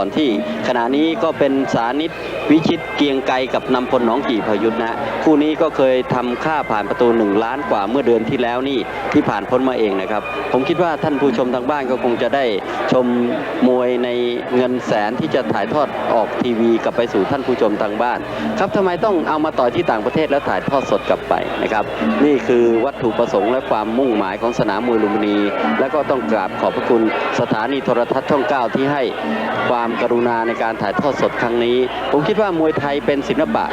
ก่อนที่ขณะนี้ก็เป็นสานิต วิชิตเกียงไกรกับนำพลหนองกี่พยุทธ์นะคู่นี้ก็เคยทำค่าผ่านประตูหนึ่งล้านกว่าเมื่อเดือนที่แล้วนี่ที่ผ่านพ้นมาเองนะครับ ผมคิดว่าท่านผู้ชมทางบ้านก็คงจะได้ชมมวยในเงินแสนที่จะถ่ายทอดออกทีวีกลับไปสู่ท่านผู้ชมทางบ้าน ครับทำไมต้องเอามาต่อยที่ต่างประเทศแล้วถ่ายทอดสดกลับไปนะครับ นี่คือวัตถุประสงค์และความมุ่งหมายของสนามมวยลุมพินี และก็ต้องกราบขอบพระคุณสถานีโทรทัศน์ช่องเก้าที่ให้ความกรุณาในการถ่ายทอดสดครั้งนี้ ผมคิดว่ามวยไทยเป็นศิลปะ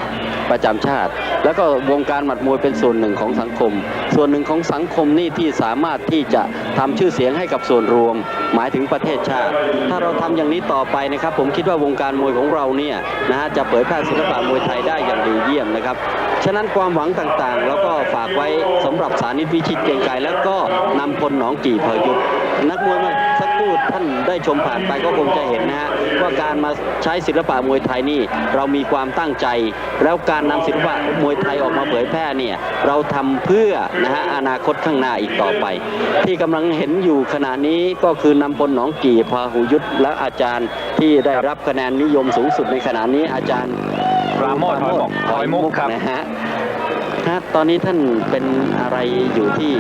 ประจำชาติ แล้วก็วงการหมัดมวยเป็นส่วนหนึ่งของสังคม ส่วนหนึ่งของสังคมนี่ที่สามารถที่จะทำชื่อเสียงให้กับส่วนรวม หมายถึงประเทศชาติ ถ้าเราทำอย่างนี้ต่อไปนะครับ ผมคิดว่าวงการมวยของเราเนี่ยนะฮะจะเผยแพร่ศิลปะมวยไทยได้อย่างดีเยี่ยมนะครับฉะนั้นความหวังต่างๆ แล้วก็ฝากไว้สำหรับสานิตวิชิตเกียงไกรแล้วก็นำพลหนองกี่เพยุทธนักมวยเมื่อสักครู่ ท่านได้ชมผ่านไปก็คงจะเห็นนะฮะว่าการมาใช้ศิลปะมวยไทยนี่เรามีความตั้งใจ แล้วการนำศิลปะมวยไทยออกมาเผยแพร่เนี่ยเราทำเพื่อนะฮะอนาคตข้างหน้าอีกต่อไป ที่กำลังเห็นอยู่ขณะนี้ก็คือนำพลหนองกี่พาหุยุทธและอาจารย์ที่ได้รับคะแนนนิยมสูงสุดในขณะนี้อาจารย์ปราโมทย์หอยหมกหอยมุกครับนะฮะฮะ ตอนนี้ท่านเป็นอะไรอยู่ที่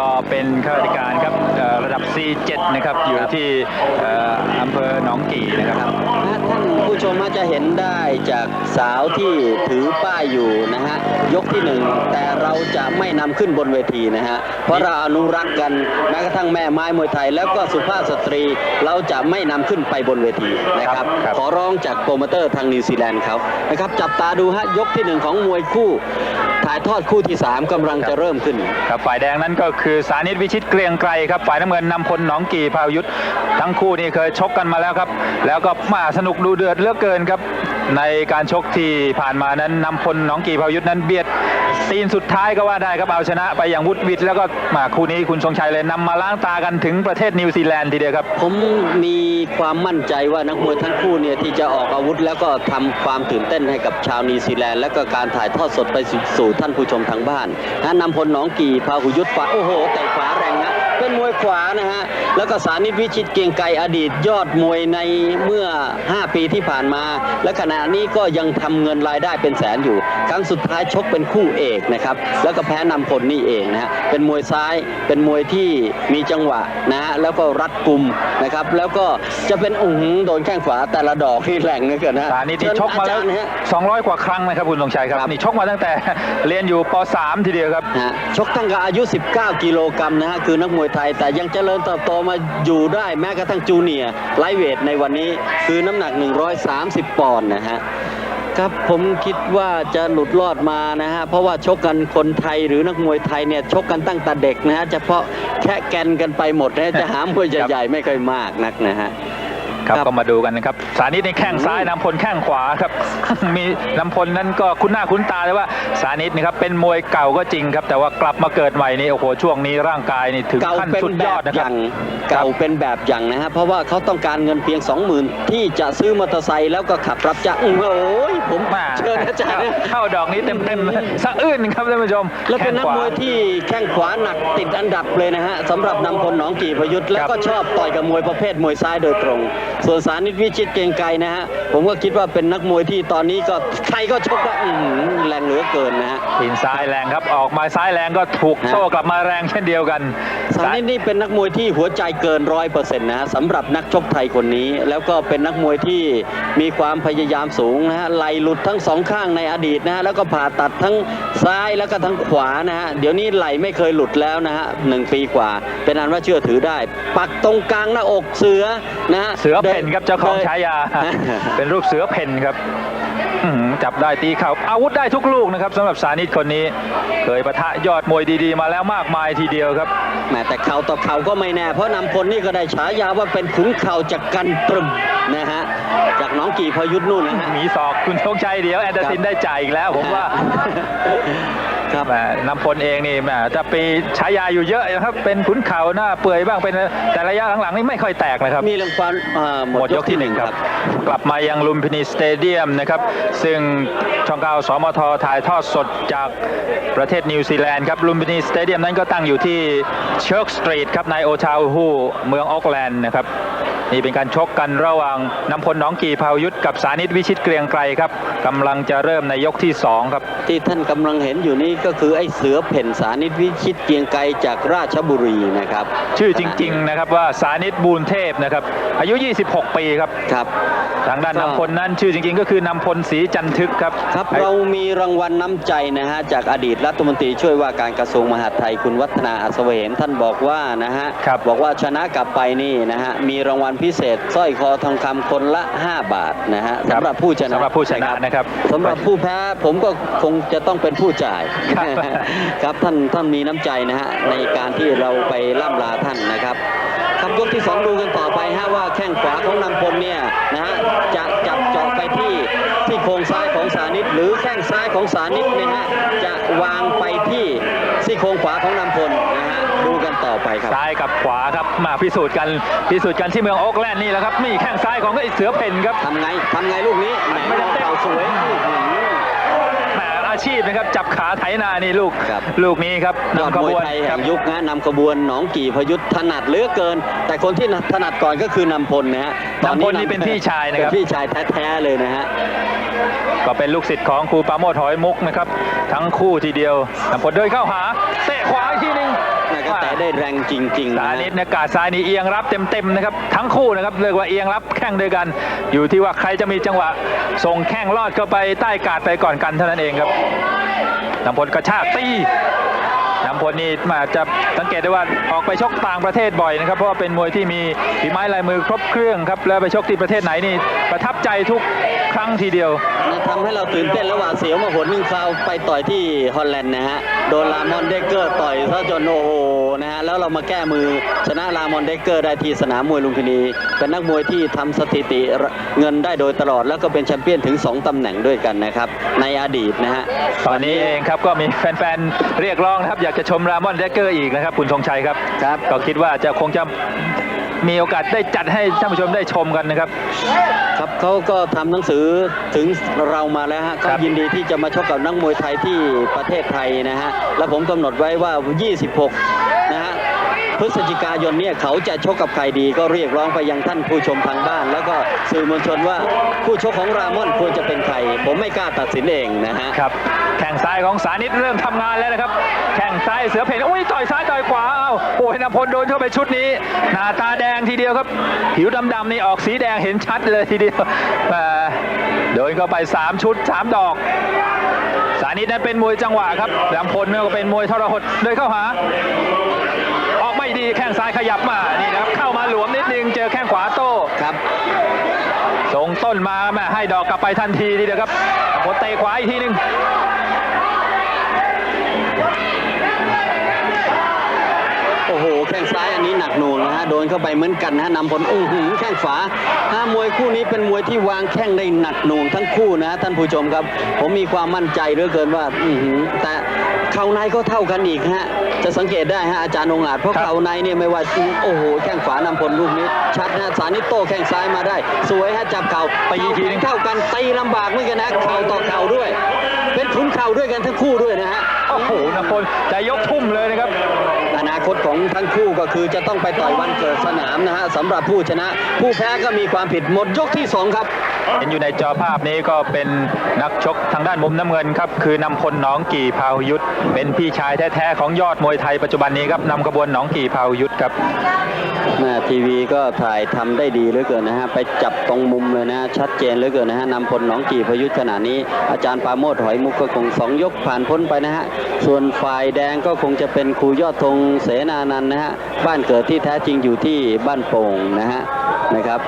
ก็เป็นข้าราชการครับเอ่อระดับ C7 นะครับ อยู่ที่เอ่ออำเภอหนองกี่นะครับถ้าท่านผู้ชมอาจจะเห็นได้จากสาวที่ถือป้ายอยู่นะฮะ ยกที่หนึ่งแต่เราจะไม่นำขึ้นบนเวทีนะฮะ เพราะเราอนุรักษ์กันแม้กระทั่งแม่ไม้มวยไทย แล้วก็สุภาพสตรีเราจะไม่นำขึ้นไปบนเวทีนะครับครับ ขอร้องจากโปรโมเตอร์ทางนิวซีแลนด์เขานะครับ จับตาดูฮะ ยกที่หนึ่งของมวยคู่ ถ่ายทอดคู่ที่สามกำลังจะเริ่มขึ้น ครับฝ่ายแดงนั้นก็คือสานิตวิชิตเกรียงไกรครับฝ่ายน้ำเงินนำพลหนองกี่พายุทธทั้งคู่นี่เคยชกกันมาแล้วครับ แล้วก็มาสนุกดูเดือดเลือกเกินครับ ในการชกที่ผ่านมานั้นนำพลหนองกีพายุทธ์นั้นเบียดตีนสุดท้ายก็ว่าได้ครับเอาชนะไปอย่างวุดวิดแล้วก็มาคู่นี้คุณทรงชัยเลยนำมาล้างตากันถึงประเทศนิวซีแลนด์ทีเดียวครับ ผมมีความมั่นใจว่านักมวยทั้งคู่เนี่ยที่จะออกอาวุธแล้วก็ทำความตื่นเต้นให้กับชาวนิวซีแลนด์และก็การถ่ายทอดสดไปสู่สู่ท่านผู้ชมทางบ้านนะนำพลหนองกีพาหุยุทธ์ฝาโอ้โหแต่ขวาแรงนะเป็นมวยขวานะฮะ แล้วก็สานิตวิชิตเกรียงไกรอดีตยอดมวยในเมื่อ 5 ปีที่ผ่านมา และขณะนี้ก็ยังทำเงินรายได้เป็นแสนอยู่ ครั้งสุดท้ายชกเป็นคู่เอกนะครับ แล้วก็แพ้นำพลนี่เองนะฮะเป็นมวยซ้ายเป็นมวยที่มีจังหวะนะฮะแล้วก็รัดกุมนะครับ แล้วก็จะเป็นอุ้งหือโดนแข้งขวาแต่ละดอกที่แรงเหลือเกินนะฮะสานิตที่ชกมาเชิญแล้วอาจารย์นะฮะ200 กว่าครั้งนะครับคุณทรงชัยครับครับนี่ชกมาตั้งแต่เรียนอยู่ป .3 ทีเดียวครับนะฮะชกตั้งแต่อายุ 19 กิโลกรัมนะฮะคือนักมวยไทยแต่ยังเจริญเติบโตมาอยู่ได้แม้กระทั่งจูเนียร์ไลท์เวทในวันนี้คือน้ำหนัก 130 ปอนด์นะฮะครับผมคิดว่าจะหลุดรอดมานะฮะเพราะว่าชกกันคนไทยหรือนักมวยไทยเนี่ยชกกันตั้งแต่เด็กนะฮะเฉพาะแค่แกนกันไปหมดนะจะหามวยใหญ่ๆไม่ค่อยมากนักนะฮะ ครับครับก็มาดูกันนะครับ สานิตในแข้งซ้ายนำพลแข้งขวาครับ มีนำพลนั้นก็คุ้นหน้าคุ้นตาเลยว่าสานิตนะครับเป็นมวยเก่าก็จริงครับ แต่ว่ากลับมาเกิดใหม่นี่โอ้โหช่วงนี้ร่างกายนี่ถึงเก่าขั้นเป็นสุดแบยอบดนะอครับย่างเก่าเป็นแบบอย่างนะฮะเพราะว่าเขาต้องการเงินเพียง 20,000 ที่จะซื้อมอเตอร์ไซค์แล้วก็ขับรับจ้างโอ้โหผมมาเชิญอาจารย์นะเข้าดอกนี้เต็มๆเลยสะอื้นครับท่านผู้ชม แล้วเป็นนักแข้งขมวยที่แข้งขวาหนักติดอันดับเลยนะฮะสำหรับนำพลหนองกี่พยุทธ์แล้วก็ชอบต่อยกับมวยประเภทมวยซ้ายโดยตรง ส่วนสานิตวิชิตเกรียงไกรนะฮะ ผมก็คิดว่าเป็นนักมวยที่ตอนนี้ก็ใครก็ชกได้อื้อหือแรงเหลือเกินนะฮะทีนซ้ายแรงครับ ออกมาซ้ายแรงก็ถูกฮะโต้กลับมาแรงเช่นเดียวกันสานิตนี่เป็นนักมวยที่หัวใจเกินร้อยเปอร์เซ็นต์นะฮะสำหรับนักชกไทยคนนี้ แล้วก็เป็นนักมวยที่มีความพยายามสูงนะฮะไหลหลุดทั้งสองข้างในอดีตนะฮะแล้วก็ผ่าตัดทั้งซ้ายแล้วก็ทั้งขวานะฮะเดี๋ยวนี้ไหลไม่เคยหลุดแล้วนะฮะหนึ่งปีกว่า เป็นอันว่าเชื่อถือได้ ปักตรงกลางหน้าอกเสือนะฮะเสือเพ่นครับเจ้าของดินฉายา เป็นรูปเสือเพ่นครับอื้อหือจับได้ตีเข่าอาวุธได้ทุกลูกนะครับสำหรับสานิตคนนี้ เคยปะทะยอดมวยดี ๆ มาแล้วมากมายทีเดียวครับแหมแต่เข่าต่อเข่าก็ไม่แน่ เพราะนำพลนี่ก็ได้ฉายาว่าเป็นขุนเข่าจากกันตรึมนะฮะจากหน้องกี่พยุทธ์นู่นนะฮะมีศอกคุณโชคชัยเดี๋ยวแอนเดอร์ซินได้จ่ายอีกแล้วผมว่า ครับแหมนำพลเองนี่แหมจะปีฉายาอยู่เยอะนะครับ เป็นขุนเข่าหน้าเปื่อยบ้างเป็นแต่ระยะหลังๆนี่ไม่ค่อยแตกนะครับ มีรางวัลอ่าหมดยกที่หนึ่งครับ กลับมายังลุมพินีสเตเดียมนะครับ ซึ่งช่องเก้าสมทถ่ายทอดสดจากประเทศนิวซีแลนด์ครับลุมพินีสเตเดียมนั้นก็ตั้งอยู่ที่เชิร์กสตรีทครับในโอทาวฮูเมืองออกแลนด์นะครับ นี่เป็นการชกกันระหว่างนำพลหน้องกี่พายุทธกับสานิตวิชิตเกรียงไกรครับกำลังจะเริ่มในยกที่สองครับ ที่ท่านกำลังเห็นอยู่นี้ก็คือไอ้เสือเพ่นสานิตวิชิตเกรียงไกรจากราชบุรีนะครับ ชื่อจริง ๆ นะครับว่าสานิตบูนเทพนะครับอายุ 26 ปีครับครับทางด้านก็นำพลนั้นชื่อจริง ๆ ก็คือนำพลศรีจันทึกครับครับ เรามีรางวัลน้ำใจนะฮะจากอดีตรัฐมนตรีช่วยว่าการกระทรวงมหาดไทยคุณวัฒนาอัศวเหมท่านบอกว่านะฮะครับบอกว่าชนะกลับไปนี่นะฮะมีรางวัลพิเศษสร้อยคอทองคำคนละ 5 บาทนะฮะครับสำหรับผู้ชนะสำหรับผู้ชนะนะครับ สำหรับผู้แพ้ผมก็คงจะต้องเป็นผู้จ่าย ครับ ครับท่านท่านมีน้ำใจนะฮะในการที่เราไปล่ำลาท่านนะครับครับยกที่สองดูกันต่อไปฮะว่าแข้งขวาของนำพลเนี่ยนะฮะจะจับเจาะไปที่ที่โครงซ้ายของสานิตหรือแข้งซ้ายของสานิตเนี่ยฮะจะวางไปที่ซี่โครงขวาของนำพลนะฮะดูกัน ต่อไปครับ ซ้ายกับขวาครับมาพิสูจน์กันพิสูจน์กันที่เมืองโอ๊กแลนด์นี่แหละครับนี่แข้งซ้ายของไอ้เสือเพ่นครับทำไงทำไงลูกนี้แหมไม่ได้เข่าสวยอื้อหือแหมอาชีพนะครับจับขาไถนานี่ลูกครับลูกนี้ครับยอดนำขมวบยวนไทยคแห่รับงยุคนะนำขบวนหนองกี่พยุทธถนัดเหลือเกิน แต่คนที่ถนัดก่อนก็คือนำพลนะฮะตอนนำพลนี่เป็นพี่ชายนะครับเป็นพี่ชายแท้ๆเลยนะฮะก็เป็นลูกศิษย์ของครูปราโมทหอยมุกนะครับ ทั้งคู่ทีเดียวนำพลเดินเข้าหาเตะขวา ได้แรงจริงๆสานะนิดเนี่ยกาดซ้ายนี่เอียงรับเต็มๆนะครับทั้งคู่นะครับเรียกว่าเอียงรับแข้งด้วยกัน อยู่ที่ว่าใครจะมีจังหวะส่งแข้งลอดเข้าไปใต้กาดไปก่อนกันเท่านั้นเองครับนำพลกระชากตีนำพลนี่มาจะสังเกตได้ว่าออกไปชกต่างประเทศบ่อยนะครับ เพราะว่าเป็นมวยที่มีฝีไม้ลายมือครบเครื่องครับแล้วไปชกที่ประเทศไหนนี่ประทับใจทุก ครั้งทีเดียวนะทำให้เราตื่นเต้นและหวาดเสียวมาหนหนึ่งคราวไปต่อยที่ฮอลแลนด์นะฮะ โดนลามอนเดกเกอร์ต่อยซะจนโอ้โหนะฮะ แล้วเรามาแก้มือชนะลามอนเดกเกอร์ได้ที่สนามมวยลุมพินี เป็นนักมวยที่ทำสถิติเงินได้โดยตลอด แล้วก็เป็นแชมเปี้ยนถึง 2ตำแหน่งด้วยกันนะครับ ในอดีตนะฮะ ตอนนี้เองครับก็มีแฟนๆ เรียกร้องนะครับ อยากจะชมรามอนเดกเกอร์อีกนะครับคุณธงชัยครับ ครับ ก็คิดว่าจะคงจะ มีโอกาสได้จัดให้ท่านผู้ชมได้ชมกันนะครับ ครับเขาก็ทำหนังสือถึงเรามาแล้วฮะครัเขาบยินดีที่จะมาชกกับนักมวยไทยที่ประเทศไทยนะฮะแล้วผมกำหนดไว้ว่า 26นะฮะ พฤศจิกายนเนี่ยเขาจะชกกับใครดีก็เรียกร้องไปยังท่านผู้ชมทางบ้าน แล้วก็สื่อมวลชนว่าผู้ชกของรามอนควรจะเป็นใคร ผมไม่กล้าตัดสินเองนะฮะครับแข่งซ้ายของสานิตเริ่มทำงานแล้วนะครับแข่งซ้ายเสือเพ่นอุ้ยต่อยซ้ายต่อยขวาเอ้าโอ้ยนพลโดนเข้าไปชุดนี้ หน้าตาแดงทีเดียวครับ ผิวดำๆนี่ออกสีแดงเห็นชัดเลยทีเดียวแหมโดนเข้าไป 3 ชุด 3 ดอกสานิตนั้นเป็นมวยจังหวะครับลำพลนี่ก็เป็นมวยทรหดเดินเข้าหา ออกไม่ดีแข้งซ้ายขยับมานี่นะครับเข้ามาหลวมนิดนึงเจอแข้งขวาโต้ครับส่งต้นมาแม่ให้ดอกกลับไปทันทีทีเดียวครับพลเตะขวาอีกทีหนึงโอ้โหแข้งซ้ายอันนี้หนักหน่วงนะฮะโดนเข้าไปเหมือนกันนะฮะนำผลอื้อหือแข้งขวาห้ามวยคู่นี้เป็นมวยที่วางแข้งได้หนักหน่วงทั้งคู่นะฮะท่านผู้ชมครับ ผมมีความมั่นใจเหลือเกินว่า อื้อหือแต่เข่าในก็เท่ากันอีกฮะ จะสังเกตได้ฮะอาจารย์องค์อาจเพราะครับเข่าในเนี่ยไม่ว่าโอ้โหแข้งขวานำผลลูกนี้ ชัดนะสานิโต้แข้งซ้ายมาได้ สวยฮะจับเข่าไปอีกทีหนึงเท่ากันตีลำบากเหมือนกันนะเข่าต่อเข่าด้วย เป็นขุนเข่าด้วยกันทั้งคู่ด้วยนะฮะโอ้โหนพลจะยกทุ่มเลยนะครับอนาคตของทั้งคู่ก็คือจะต้องไปต่อยวันเกิดสนามนะฮะสำหรับผู้ชนะ ผู้แพ้ก็มีความผิดหมดยกที่ 2 ครับ เห็นอยู่ในจอภาพนี้ก็เป็นนักชกทางด้านมุมน้ำเงินครับ คือนำพลหนองกี่พาวยุทธเป็นพี่ชายแท้ๆของยอดมวยไทยปัจจุบันนี้ครับนำขบวนหนองกี่พาวยุทธครับแม่ทีวีก็ถ่ายทำได้ดีเหลือเกินนะฮะไปจับตรงมุมเลยนะชัดเจนเหลือเกินนะฮะนำพลหนองกี่พยุทธขณะนี้ อาจารย์ปาโมทหอยมุกก็คงสองยกผ่านพ้นไปนะฮะส่วนฝ่ายแดงก็คงจะเป็นครูยอดธงเสนานันท์นะฮะบ้านเกิดที่แท้จริงอยู่ที่บ้านโป่งนะฮะนะครับ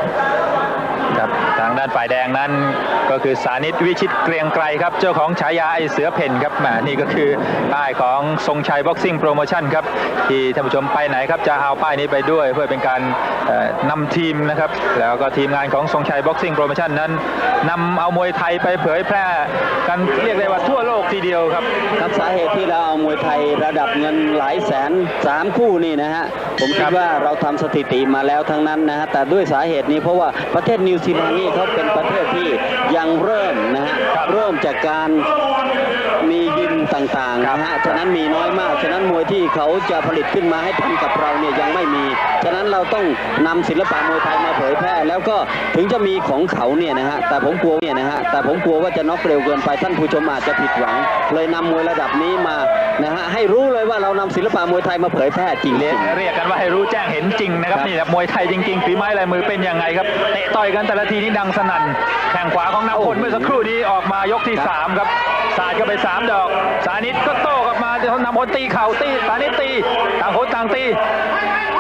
างด้านฝ่ายแดงนั้น ก็คือสานิตวิชิตเกรียงไกรครับ เจ้าของฉายาไอเสือเพ่นครับแหมนี่ก็คือป้ายของทรงชัยบ็อกซิ่งโปรโมชั่นครับ ที่ท่านผู้ชมไปไหนครับจะเอาป้ายนี้ไปด้วย เพื่อเป็นการเอ่อนำทีมนะครับ แล้วก็ทีมงานของทรงชัยบ็อกซิ่งโปรโมชั่นนั้นนำเอามวยไทยไปเผยแพร่กันเรียกได้ว่าทั่วโลก ทีเดียวครับครับสาเหตุที่เราเอามวยไทยระดับเงินหลายแสนสามคู่นี่นะฮะผมคิครัดบว่าเราทำสถิติมาแล้วทั้งนั้นนะฮะแต่ด้วยสาเหตุนี้เพราะว่าประเทศนิวซีแลนด์นี่เขาเป็นประเทศที่ยังเริ่มนะฮะเริ่มจากการมียิม ต่างๆครับนะฮะ ฉะนั้นมีน้อยมาก ฉะนั้นมวยที่เขาจะผลิตขึ้นมาให้ทันกับเราเนี่ยยังไม่มี ฉะนั้นเราต้องนำศิลปะมวยไทยมาเผยแพร่ แล้วก็ถึงจะมีของเขาเนี่ยนะฮะ แต่ผมกลัวเนี่ยนะฮะ แต่ผมกลัวว่าจะน็อกเร็วเกินไปท่านผู้ชมอาจจะผิดหวัง เลยนำมวยระดับนี้มา นะฮะให้รู้เลยว่าเรานำศิลปะมวยไทยมาเผยแพร่จริงเรียกๆเรียกกันว่าให้รู้แจ้งเห็นจริงนะครับครับนี่แหละมวยไทยจริงๆฝีไม้ลายมือเป็นยังไงครับเตะต่อยกันแต่ละทีนี่ดังสนั่นแข่งขวาของนำพลเมื่อสักครู่นี้ออกมายกที่ครับสามครับสาดเข้าไปสามดอก สานิตก็โต้กลับมา เดี๋ยวนำพลตีเข่าตีสานิตตีต่างคนต่างตี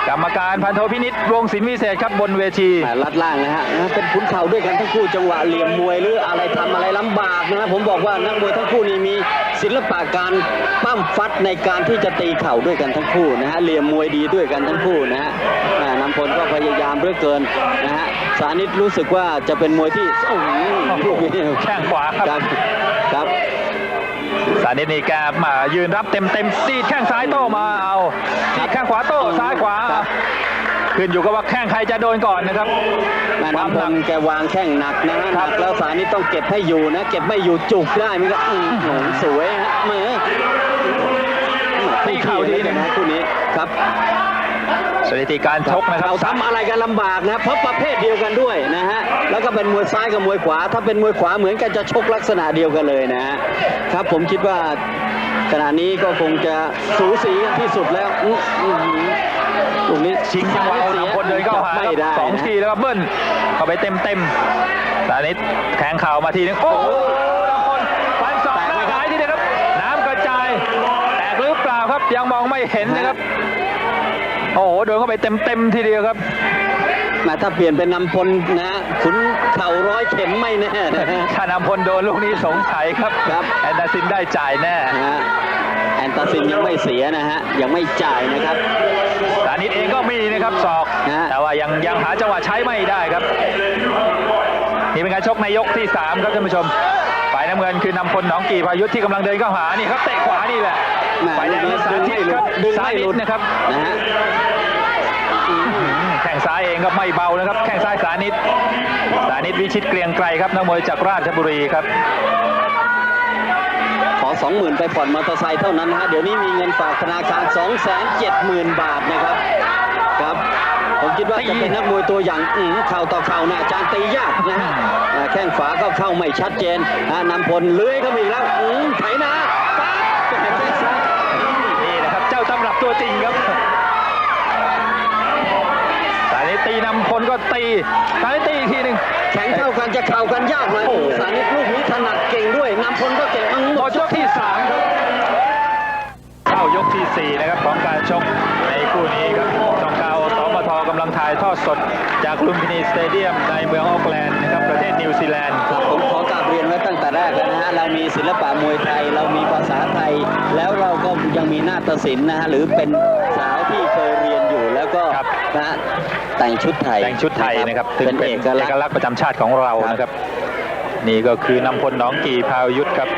กรรมการพันโทพินิษวงศิลป์วิเศษครับบนเวทีแหม่ลัดล่างนะฮะนะเป็นขุนเข่าด้วยกันทั้งคู่จังหวะเหลี่ยมมวยหรืออะไรทำอะไรลำบากนะฮะผมบอกว่านักมวยทั้งคู่นี้มีศิลปะการปั้มฟัดในการที่จะตีเข่าด้วยกันทั้งคู่นะฮะเหลี่ยมมวยดีด้วยกันทั้งคู่นะฮะแหม่นำพลก็พยายามเหลือเกินนะฮะสานิตรู้สึกว่าจะเป็นมวยที่โอ้โหลูกนี้แข้งขวาครับครับครับ สานิตนี่แกมายืนรับเต็มเต็มๆตีดแข้งซ้ายโต้มาเอาตีดแข้งขวาโต้ซ้ายขวาครับขึ้นอยู่กับว่าแข้งใครจะโดนก่อนนะครับแม่ความน้ำพหนัลกแกวางแข้งหนักนะฮะหครันับกแล้วสานิตต้องเก็บให้อยู่นะ เก็บไม่อยู่จุกได้ไหมครับอื้อหือสวยฮะเหมือ สถิติการชกนะครับเราทำอะไรกันลำบากนะเพราะประเภทเดียวกันด้วยนะฮะแล้วก็เป็นมวยซ้ายกับมวยขวา ถ้าเป็นมวยขวาเหมือนกันจะชกลักษณะเดียวกันเลยนะฮะครับผมคิดว่าขณะนี้ก็คงจะสูสีกันที่สุดแล้วอื้ออื้อหือตรงนี้ชิงจังหวะเอานำคนเดินเข้าหาไม่ได้สองนะทีแล้วก็เบิ้ลเข้าไปเต็มเต็มๆสานิตแทงเข่ามาทีนึงโอ้โหนำพลฟันศอกหน้าหายทีเดียวครับน้ำกระจายแตกหรือเปล่าครับยังมองไม่เห็นนะครับ โอ้โหโดนเข้าไปเต็มเต็มๆทีเดียวครับแมาถ้าเปลี่ยนเป็นนำพลนะขุนเข่าร้อยเข็มไม่แน่นะฮะ ถ้านำพลโดนลูกนี้สงสัยครับครับ แอนดาซินได้จ่ายแน่นะฮะแอนตาซินยังไม่เสียนะฮะ ยังไม่จ่ายนะครับ สานิตเองก็มีนะครับศอกนะแต่ว่ายังยังหาจังหวะใช้ไม่ได้ครับ นี่เป็นการชกในยกที่ 3 ครับท่านผู้ชมฝ่ายน้ำเงินคือนำพลหนองกี่พายุทธที่กำลังเดินเข้าหานี่ครับเตะขวานี่แหละแหม่ฝ่ายแดงนี่สา ดึงธิไม่ตหลุครับดดึงสาไม่ธิหลุตดนะครับนะฮะอืมแข้งซ้ายเองก็ไม่เบานะครับ แข้งซ้ายสานิตสานิตวิชิตเกรียงไกรครับนักมวยจากราชบุรีครับ ขอ20,000ไปผ่อนมอเตอร์ไซค์เท่านั้นนะฮะ เดี๋ยวนี้มีเงินฝากธนาคาร270,000บาทนะครับ ครับ ผมคิดว่าจะเป็นนักมวยตัวอย่างอืมเข่าต่อเข่านะอาจารย์ตียากนะฮะอ่าแข้งฝาก็เข้าไม่ชัดเจนฮะนำพลเลื้อยเข้ามาอีกแล้วอืมไถนาปั๊บจะเห็นได้ซ้าย นี่นะครับเจ้า ตำรับตัวจริงครับสานิตตีนำพลก็ตีสานิตตีอีกทีหนึ่งแข็งเท่ากันจะเข่ากันยากหน่อยโอ้โอ้โหสานิตลูกนี้ถนัดเก่งด้วยนำพลก็เก่งอืมหมดยกที่3ครับเข้ายกทีสี่4นะครับของการชกในคู่นี้ครับช่องเก้าสมทกำลังถ่ายทอดสดจากลุมพินีสเตเดียมในเมืองออกแลนด์นะครับประเทศนิวซีแลนด์ครับผม แต่แรกแล้วนะฮะเรามีศิลปะมวยไทย เรามีภาษาไทย แล้วเราก็ยังมีนาฏศิลป์นะฮะหรือเป็นสาวที่เคยเรียนอยู่แล้วก็ครับ นะฮะแต่งชุดไทยแต่งชุดไทยนะครับถึงเป็นเป็นเอเอกกลักษณ์ ลักษณ์ประจำชาติของเรานะครับ นี่ก็คือนำพลหน้องกี่พาวยุทธครับ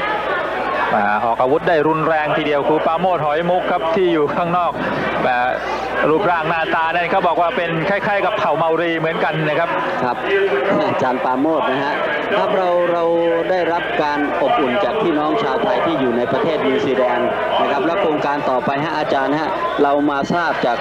มาออกอาวุธได้รุนแรงทีเดียวครูปราโมทหอยมุกครับที่อยู่ข้างนอกแบบ รูปร่างหน้าตาเนี่ยเขาบอกว่าเป็นคล้ายๆ กับเผ่าเมารีเหมือนกันนะครับ ครับอาจารย์ปาโมดนะฮะครับเราเราได้รับการอบอุ่นจากพี่น้องชาวไทยที่อยู่ในประเทศนิวซีแลนด์นะครับและโครงการต่อไปฮะอาจารย์ฮะเรามาทราบจาก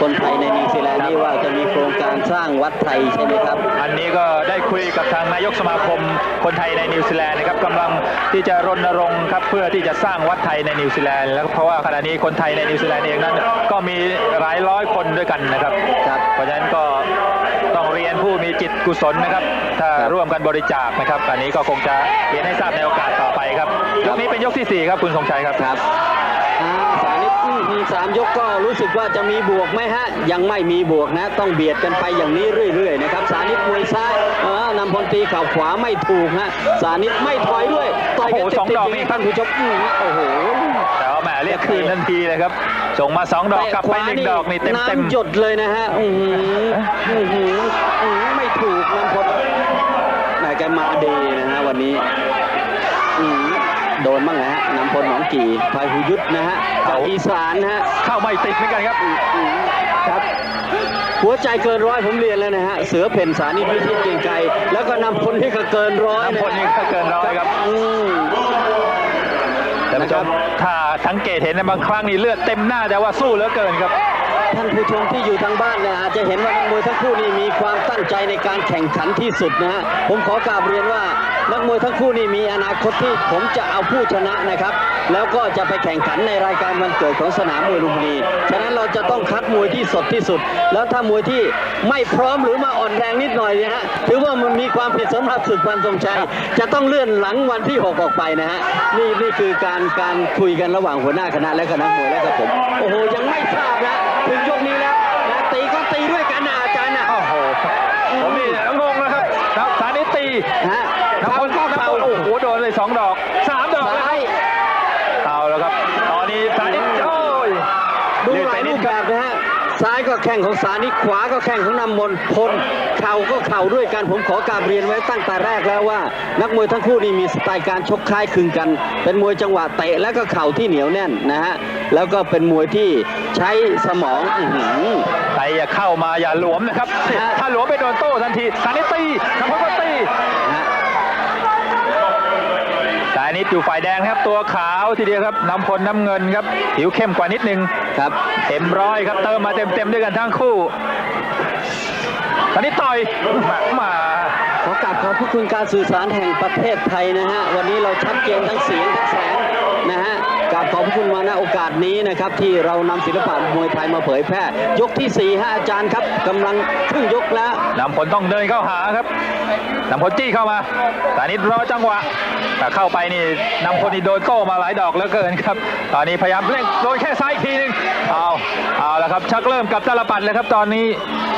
คนไทยในนิวซีแลนด์นี่ว่าจะมีโครงการสร้างวัดไทยใช่ไหมครับ อันนี้ก็ได้คุยกับทางนายกสมาคมคนไทยในนิวซีแลนด์นะครับกำลังที่จะรณรงค์ครับเพื่อที่จะสร้างวัดไทยในนิวซีแลนด์แล้วเพราะว่าขณะนี้คนไทยในนิวซีแลนด์เองนั้น ก็มีหลายร้อยคนด้วยกันนะครับครับเพราะฉะนั้นก็ต้องเรียนผู้มีจิตกุศลนะครับ ถ้าครับร่วมกันบริจาคนะครับอันนี้ก็คงจะเรียนให้ทราบในโอกาสต่อไปครับยกนี้เป็นยกที่สี่ครับคุณสงชัยครับครับ 3 ยกก็รู้สึกว่าจะมีบวกไหมฮะ ยังไม่มีบวกนะ ต้องเบียดกันไปอย่างนี้เรื่อยๆนะครับ สานิทมวยซ้ายนำพลตีข่าวขวาไม่ถูกฮะ สานิทไม่ถอยด้วยต่อยกันองดอกนี่ท่านผู้ชมโอ้โหแต่ว่าแหมเรียกคืนทันทีเลยครับส่งมาสองดอกกลับไปหนึ่งดอกนี่เต็มเต็มหยดเลยนะฮะไม่ถูกนำพลแหมแกมาดีนะฮะวันนี้โดนบ้างนะฮะ พลหนองกี่พายหุยุทธนะฮะจากอีสานนะฮะเข้าไม่ติดเหมือนกันครับอืมครับหัวใจเกินร้อยผมเรียนแล้วนะฮะ เสือเพ่นสานิตวิชิตเกรียงไกรแล้วก็นำพลที่ก็เกินร้อยะนำพลนี่ก็เกินร้อยครับอืมท่านผู้ชมถ้าสังเกตเห็นในบางครั้งนี่เลือดเต็มหน้าแต่ว่าสู้เหลือเกินครับ ท่านผู้ชมที่อยู่ทางบ้านเนี่ยอาจจะเห็นว่านักมวยทั้งคู่นี่มีความตั้งใจในการแข่งขันที่สุดนะฮะผมขอกราบเรียนว่า นักมวยทั้งคู่นี่มีอนาคตที่ผมจะเอาผู้ชนะนะครับ แล้วก็จะไปแข่งขันในรายการวันเกิดของสนามมวยลุมพินีฉะนั้นเราจะต้องคัดมวยที่สดที่สุด แล้วถ้ามวยที่ไม่พร้อมหรือมาอ่อนแรงนิดหน่อยนะฮะถือว่ามันมีความผิดสำหรับศึกวันทรงชัยจะต้องเลื่อนหลังวันที่ 6 ออกไปนะฮะนี่นี่คือการการคุยกันระหว่างหัวหน้าคณะและคณะมวยและกับผมโอ้โหยังไม่ทราบนะถึงยกนี้ ตตีฮะน้ำพลก็น้ำเข่าพลโอ้โหโดนเลยสองดอกสามดอกแล้วซ้ายเอาแล้วครับ ตอนนี้สานิตโอ้ยดูลื่นหไปลายนิรูดปคแบรับบนะฮะซ้ายก็แข่งของสานิขวาก็แข่งของนำมนพลเข่าก็เข่าด้วยกันผมขอกราบเรียนไว้ตั้งแต่แรกแล้วว่า นักมวยทั้งคู่นี่มีสไตล์การชกคล้ายคลึงกัน เป็นมวยจังหวะเตะและก็เข่าที่เหนียวแน่นนะฮะแล้วก็เป็นมวยที่ใช้สมองอื้อหือใค รอย่าเข้ามาอย่าหลวมนะครับฮะถ้าหลวมไปโดนโต้ทันทีสานิตตีน้ำพลก็ตีนะฮะสายนิดอยู่ฝ่ายแดงครับตัวขาวทีเดียวครับน้ำพลน้ำเงินครับผิวเข้มกว่านิดนึงครับเต็มร้อยครับเติมมาเต็มๆด้วยกันทั้งคู่ตอนนี้ต่อยมาขอกราบขอบพระคุณการสื่อสารแห่งประเทศไทยนะฮะวันนี้เราชัดเจนทั้งเสียงทั้งแสงนะฮะก ราบขอบคุณมาณโอกาสนี้นะครับที่เรานำศิลปะมวยไทยมาเผยแพร่ยกที่4ี่ฮะอาจารย์ครับกำลังครึ่งยกแล้วนำพลต้องเดินเข้าหาครับนำพลจี้เข้ามาสานิดรอจังหวะแต่เข้าไปนี่นำพลนี่โดนโต้มาหลายดอกเหลือเกินครับ ตอนนี้พยายามเร่งโดนแค่ซ้ายทีหนึงเอาเอาแล้วครับชักเริ่มกับตลปัดเลยครับ ตอนนี้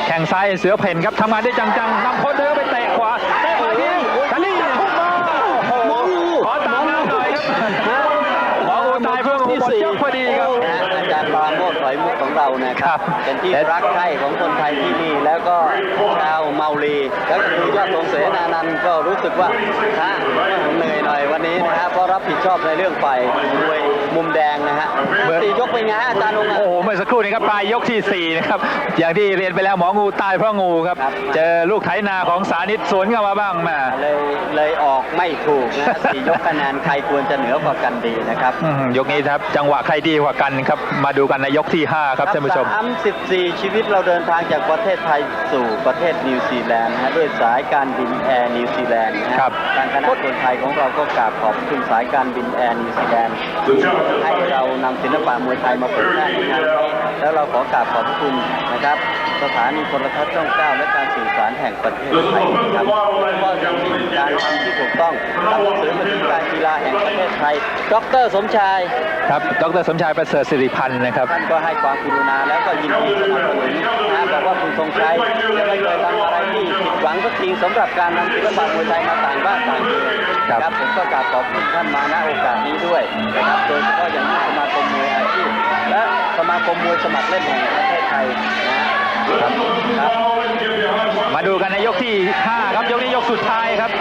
แข่งซ้ายเสือเพ่นครับทำงานได้จังๆนำพลเดินเข้าไปเตะขวาเตะขวาทีนึงสานิดพุ่งมาโอ้โหขอตามน้ำหน่อยครับ หมออูต ยเพื่อหมดยกพอดีครับ นะอาจารย์ปราโมทถอยมุกของเรานะคครัรับเป็นที่รักใคร่ของคนไทยที่นี่แล้วก็ชาวเมาลีแล้วก็คือยอดสงเสนานันท์ก็รู้สึกว่าฮะเหนื่อยหน่อยวันนี้นะครับเพราะรับผิดชอบในเรื่องไฟมวย มุมแดงนะฮะตียกไปไงฮะอาจารย์องค์อาจโอ้โหเมื่อสักครู่นี้ครับปลายยกที่4นะครับอย่างที่เรียนไปแล้วหมองูตายเพราะงูครับ ครับ เจอลูกไถนาของสานิตสวนเข้ามาบ้างแหมา เลยเลยออกไม่ถูกนะสี่ยกคะแนนใครควรจะเหนือกว่ากันดีนะครับยกนี้ครับจังหวะใครดีกว่ากันครับ มาดูกันในยกที่ 5 ครับท่านผู้ชม สามสิบสี่ชีวิตเราเดินทางจากประเทศไทยสู่ประเทศนิวซีแลนด์นะฮะด้วยสายการบินแอร์นิวซีแลนด์นะฮะครับ ทางคณะคนไทยของเราก็กราบขอบคุณสายการบินแอร์นิวซีแลนด์ให้เรานำศิลปะมวยไทยมาเผยแพร่ในะครับแล้วเราขอกราบขอบคุณนะครับ สถานีโทรทัศน์ช่องเก้าและการสื่อสารแห่งประเทศไทยนะครับก็ยังมีการทำที่ถูกต้องตามหนังสือบัญชีการกีฬาแห่งประเทศไทย ดรสมชายครับ ดรสมชายประเสริฐสิริพันธ์นะครับ ท่านก็ให้ความกรุณาแล้วก็ยินดีสนับสนุนนะบอกว่าคุณทรงชัยจะไม่เคยทำอะไรที่ผิดหวังสักทีสำหรับการนำศิลปะมวยไทยมาต่างบ้านต่างเมืองครับครับผมก็กราบขอบคุณท่านมาณโอกาสนี้ด้วยนะครับโดยเฉพาะอย่างยิ่งสมาคมมวยอาชีพและสมาคมมวยสมัครเล่นแห่งประเทศไทยนะฮะ ครับ มาดูกันในยกที่ 5 ครับยกนี้ยกสุดท้ายครับ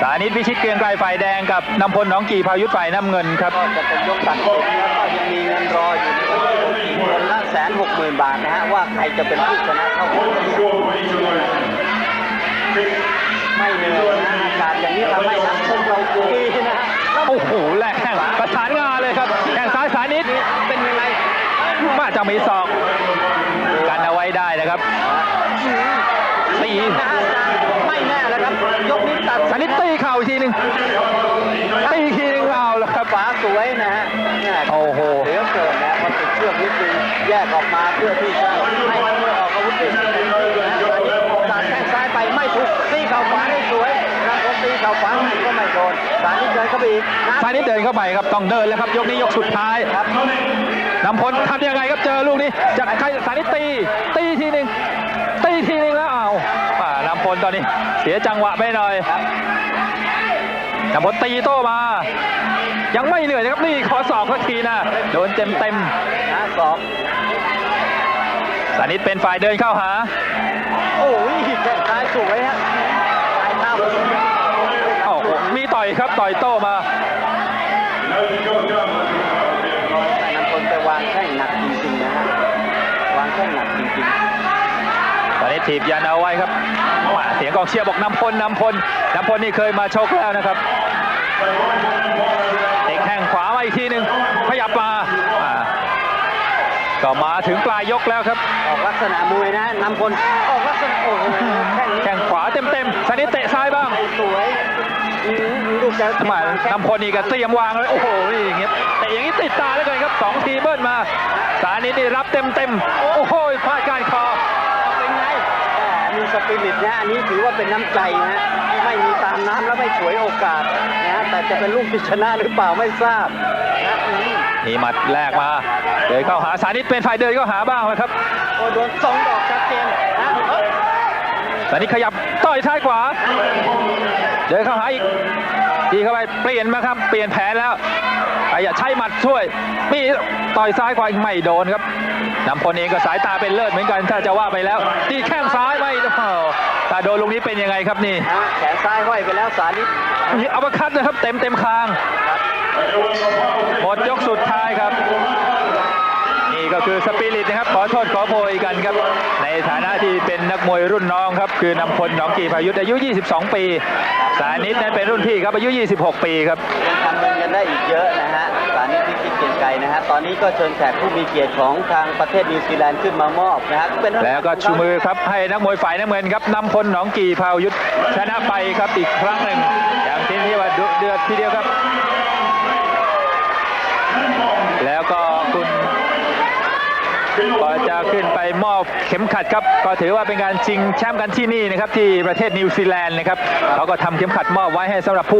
สานิตวิชิตเกรียงไกรฝ่ายแดงกับนำพลน้องกี่พายุทธฝ่ายน้ำเงินครับจะเป็นยกตัดสินแล้วก็ยังมีเงินรออยู่ในวันที่6คนละแสนหกหมื่นบาทนะฮะว่าใครจะเป็นผู้ชนะเข้าไปไม่เหนื่อยนะอากาศอย่างนี้ทำให้นักชกเราดีนะโอ้โหแรงประสานงานเลยครับแข่งซ้ายสานิต เป็นยังไง มา จะมีศอกกันเอาไว้ได้นะครับตีนะอาจารย์ไม่แน่แล้วครับ ยกนี้ตัดสานิตตีเข่าอีกทีหนึ่งตีอีกทีหนึงเอาแล้วครับฝาสวยนะฮะเนี่ยโอ้โหเหลือเกินนะพอติดเชือกนิดนึงแยกออกมาเพื่อที่จะให้มวยออกอาวุธติดนะตัดแข้งซ้ายไปไม่ถูกตีเข่าขวาได้สวยนะพอตีเข่าขวาให้ก็ไม่โดนสานิทเดินเข้าไปอีกนะสานิตเดินเข้าไปครับต้องเดินแล้วครับยกนี้ยกสุดท้ายครับ นำพลทำยังไงครับเจอลูกนี้จากใครสานิตตีตีทีหนึ่งตีทีหนึ่งแล้วเอาอ่านำพลตอนนี้เสียจังหวะไปหน่อยครับนำพลตีโต้มา ยังไม่เหนื่อยนะครับนี่ขอสอบสักทีนะโดนเต็มเต็มนะสองๆสานิตเป็นฝ่ายเดินเข้าหา โอ้ยแข้งซ้ายสวยฮะสายข้ามโอ้โหมีต่อยครับต่อยโต้มา วางแข้งหนักจริงๆ ตอนนี้ถีบยันเอาไว้ครับแหม่เสียงกองเชียร์บอกนำพลนำพลนำพลนี่เคยมาชกแล้วนะครับเตะแข้งขวามาอีกทีหนึ่งขยับมาอ่าก็มาถึงปลายยกแล้วครับ ออกลักษณะมวยนะนำพลออกลักษณะโอ้โหแข้งนี้แข้งขวาเต็มๆสานิทเตะซ้ายบ้างสวยอืม ลูกจะทำไมนำพลนี่ก็เตรียมวางเลยโอ้โหนี่อย่างเงี้ยแต่อย่างนี้ติดตาแล้วกันครับสองทีเบิ้ลมา สานิทนี่รับเต็มๆโอ้โหพลาดการคอเป็นไงแหมมีสปิริตนะอันนี้ถือว่าเป็นน้ำใจนะไม่มีตามน้ำแล้วไม่ฉวยโอกาสนะแต่จะเป็นลูกที่ชนะหรือเปล่าไม่ทราบนะอืมมีหมัดแรกมาเดินเข้าหาสานิทเป็นฝ่ายเดินเข้าหาบ้างนะครับโอ้โดนสองดอกชัดเจนนะเอ้ยสานิทขยับ ต่อยซ้ายขวา เดินเข้าหาอีกดีเข้าไปเปลี่ยนมาครับ เปลี่ยนแผนแล้วไอ้อย่าใช้หมัดช่วยมีต่อยซ้ายขวาอีกไม่โดนครับนำพลเองก็สายตาเป็นเลิศเหมือนกันถ้าจะว่าไปแล้วตีแข้งซ้ายไม่โอ้โหแต่โดนลูกนี้เป็นยังไงครับนี่ฮะแขนซ้ายห้อยไปแล้วสานิตนี่อัปเปอร์คัตนะครับเต็มเต็มคางหมดยกสุดท้ายครับ นี่ก็คือสปิริตนะครับ ขอโทษขอโพยกันครับในฐานะที่เป็นนัก มวยรุ่นน้องครับ คือนำพลหนองกีพายุทธอายุ 22 ปี สานิตนั้นเป็นรุ่นพี่ครับอายุ 26 ปีครับยังทำเงินกันได้อีกเยอะนะฮะสานิตพิชิตเกรียงไกรนะฮะตอนนี้ก็เชิญแขกผู้มีเกียรติของทางประเทศนิวซีแลนด์ขึ้นมามอบนะฮะเป็นแล้วก็ชูมือครับให้นักมวยฝ่ายน้ำเงินครับนำพลหนองกีพายุทธชนะไปครับอีกครั้งหนึ่งอย่างที่ที่ว่าดุเดือดทีเดียวครับ แล้วก็คุณก็จะขึ้นไปมอบเข็มขัดครับ ก็ถือว่าเป็นการชิงแชมป์กันที่นี่นะครับที่ประเทศนิวซีแลนด์นะครับเขาก็ทำเข็มขัดมอบไว้ให้สำหรับผู้